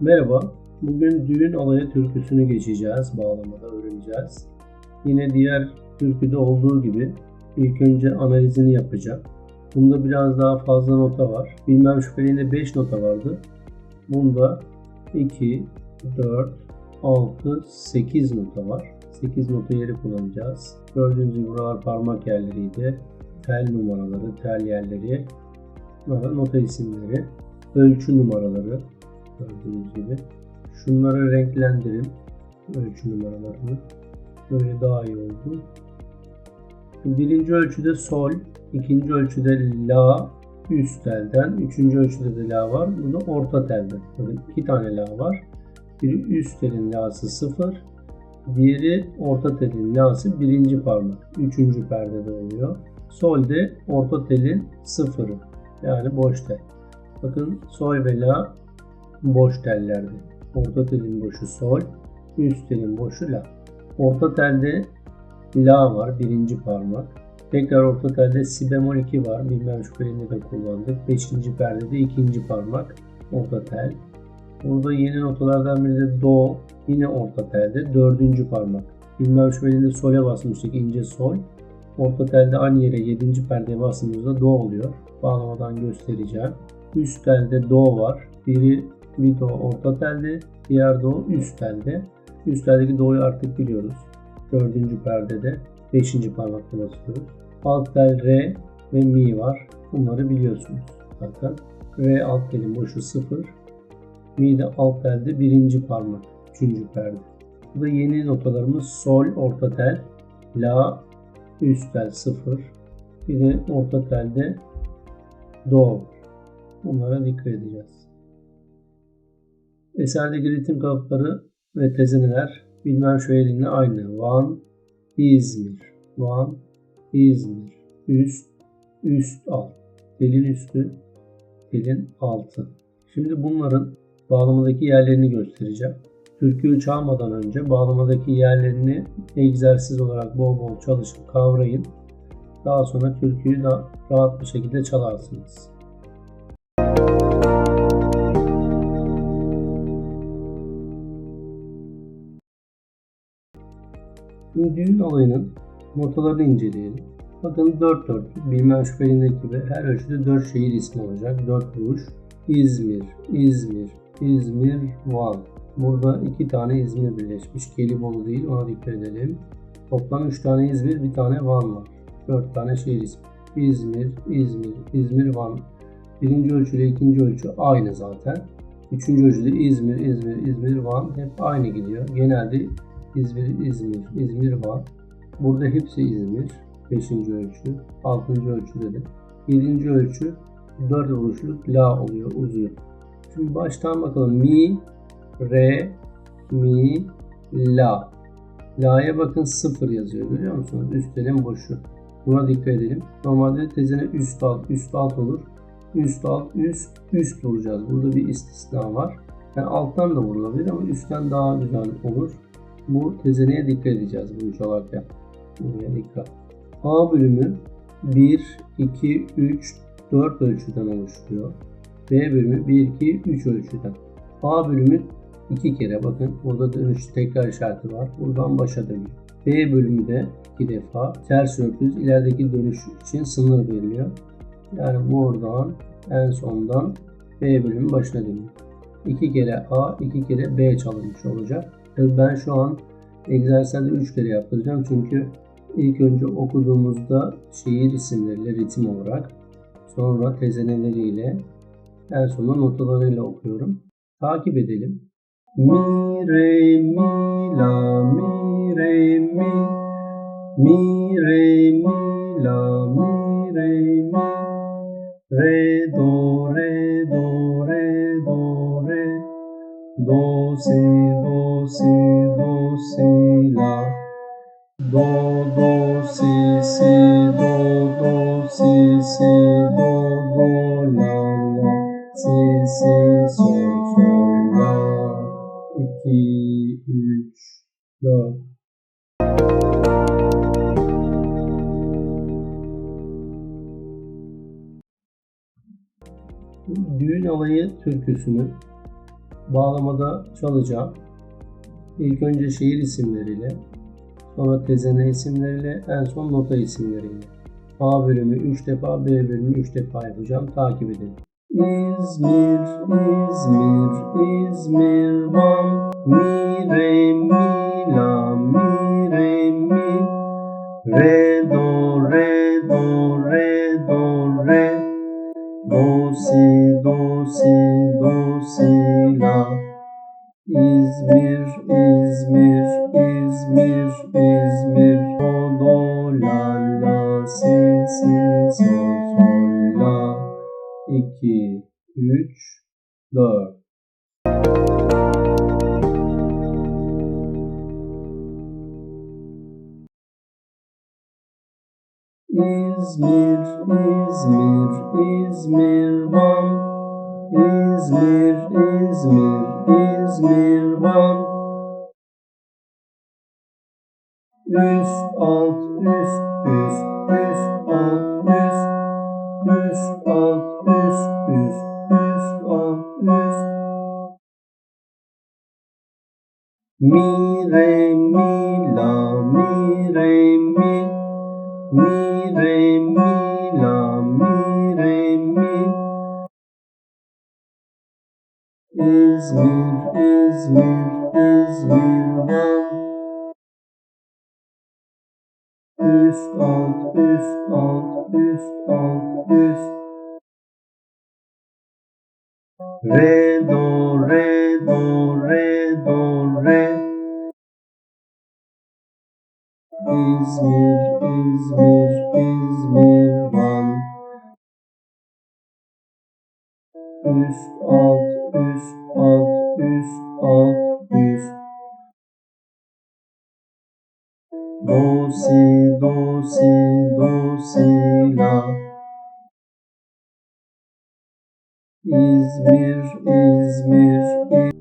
Merhaba, bugün düğün alayı türküsünü geçeceğiz, bağlamada öğreneceğiz. Yine diğer türküde olduğu gibi ilk önce analizini yapacağım. Bunda biraz daha fazla nota var. Bilmem şüpheliğinde 5 nota vardı. Bunda 2, 4, 6, 8 nota var. 8 nota yeri kullanacağız. Gördüğünüz gibi buralar parmak yerleriydi. Tel numaraları, tel yerleri, nota isimleri, ölçü numaraları, gördüğünüz gibi. Şunları renklendirin. Ölçü numaralarını. Böyle daha iyi oldu. Birinci ölçüde sol, ikinci ölçüde la üst telden, üçüncü ölçüde de la var. Burada orta telden. Böyle iki tane la var. Biri üst telin la'sı sıfır. Diğeri orta telin la'sı birinci parmak. Üçüncü perdede oluyor. Solde orta telin sıfırı. Yani boş tel. Bakın sol ve la boş tellerde. Orta telin boşu sol, üst telin boşu la. Orta telde la var birinci parmak. Tekrar orta telde si bemol 2 var. Bilmem şüphelinde de kullandık. Beşinci perdede ikinci parmak orta tel. Burada yeni notalardan biri de do. Yine orta telde dördüncü parmak. Bilmem şüphelinde sole basmıştık ince sol. Orta telde aynı yere yedinci perdeye bastığımızda do oluyor. Bağlamadan göstereceğim. Üst telde do var. Biri do orta telde, diğer do üst telde. Üst teldeki do'yu artık biliyoruz. Dördüncü perdede beşinci parmakla basıyoruz. Alt tel re ve mi var. Bunları biliyorsunuz zaten. Re alt telin boşu sıfır. Mi de alt telde birinci parmak. Üçüncü perde. Bu da yeni notalarımız sol orta tel, la üst tel sıfır. Bir de orta telde do. Bunlara dikkat edeceğiz. Eserdeki ritim kalıpları ve tezeneler bilmem elinle aynı. Van, İzmir, Van, İzmir, üst, üst alt, telin üstü, telin altı. Şimdi bunların bağlamadaki yerlerini göstereceğim. Türküyü çalmadan önce bağlamadaki yerlerini egzersiz olarak bol bol çalışıp kavrayın. Daha sonra türküyü da rahat bir şekilde çalarsınız. Şimdi düğün alayının notalarını inceleyelim. Bakın 4 4 bilmem şüphelindeki gibi her ölçüde 4 şehir ismi olacak. 4 vuruş. İzmir, İzmir, İzmir, Van. Burada 2 tane İzmir birleşmiş. Gelibolu değil ona dikkat edelim. Toplam 3 tane İzmir, bir tane Van var. 4 tane şehir ismi. İzmir, İzmir, İzmir, Van. Birinci ölçüyle ikinci ölçü aynı zaten. Üçüncü ölçüde İzmir, İzmir, İzmir, Van hep aynı gidiyor. Genelde İzmir, İzmir, İzmir var. Burada hepsi İzmir. 5. ölçü. 6. ölçüde de. 7. ölçü 4 vuruşluk La oluyor, uzuyor. Şimdi baştan bakalım. Mi, Re, Mi, La. La'ya bakın 0 yazıyor. Görüyor musunuz? Üst elin boşu. Buna dikkat edelim. Normalde tezene üst alt, üst alt olur. Üst alt, üst, üst vuracağız. Burada bir istisna var. Yani alttan da vurulabilir ama üstten daha güzel olur. Bu tezeneye dikkat edeceğiz bunu çalarken. Buraya dikkat. A bölümü 1, 2, 3, 4 ölçüden oluşuyor. B bölümü 1, 2, 3 ölçüden. A bölümü 2 kere bakın burada dönüş tekrar işareti var. Buradan başa dönüyor. B bölümü de 2 defa ters öpüz ilerideki dönüş için sınır veriliyor. Yani buradan en sondan B bölümü başına dönüyor. 2 kere A, 2 kere B çalınmış olacak. Ben şu an egzersizde 3 kere yaptıracağım çünkü ilk önce okuduğumuzda şehir isimleriyle ritim olarak sonra tezeneleriyle en sonunda notalarıyla okuyorum. Takip edelim. Mi, re, mi, la, mi, re, mi Mi, re, mi, la, mi, re, mi Re, do, re, do, re, do, re do si si do si la. Do do si si do do si si do do la la. Si si sol sol la. 2 3 4 Düğün alayı türküsünü bağlamada çalacağım. İlk önce şehir isimleriyle, sonra tezene isimleriyle, en son nota isimleriyle. A bölümü 3 defa, B bölümü 3 defa yapacağım. Takip edin. İzmir, İzmir, İzmir, Van, mi, re, mi, İzmir, İzmir, do, do, la, la, si, si, sol, sol, la. 2, 3, 4. İzmir, İzmir, İzmir, Van. İzmir, İzmir, İzmir, Van. Üst, alt, üst, üst, üst, alt, üst. Üst, alt, üst, üst, üst, alt, üst. Mi, re, mi, la, mi, re, mi. Mi, re, mi, la, mi, re, mi. İzmir, İzmir, İzmir, Van. Üst, alt, üst, alt, üst, alt, üst. Re, do, re, do, re, do, re. İzmir, İzmir, İzmir, Van. Üst, alt, üst, alt, üst, alt, üst. Do, si, do, si, do, si, la. İzmir, İzmir,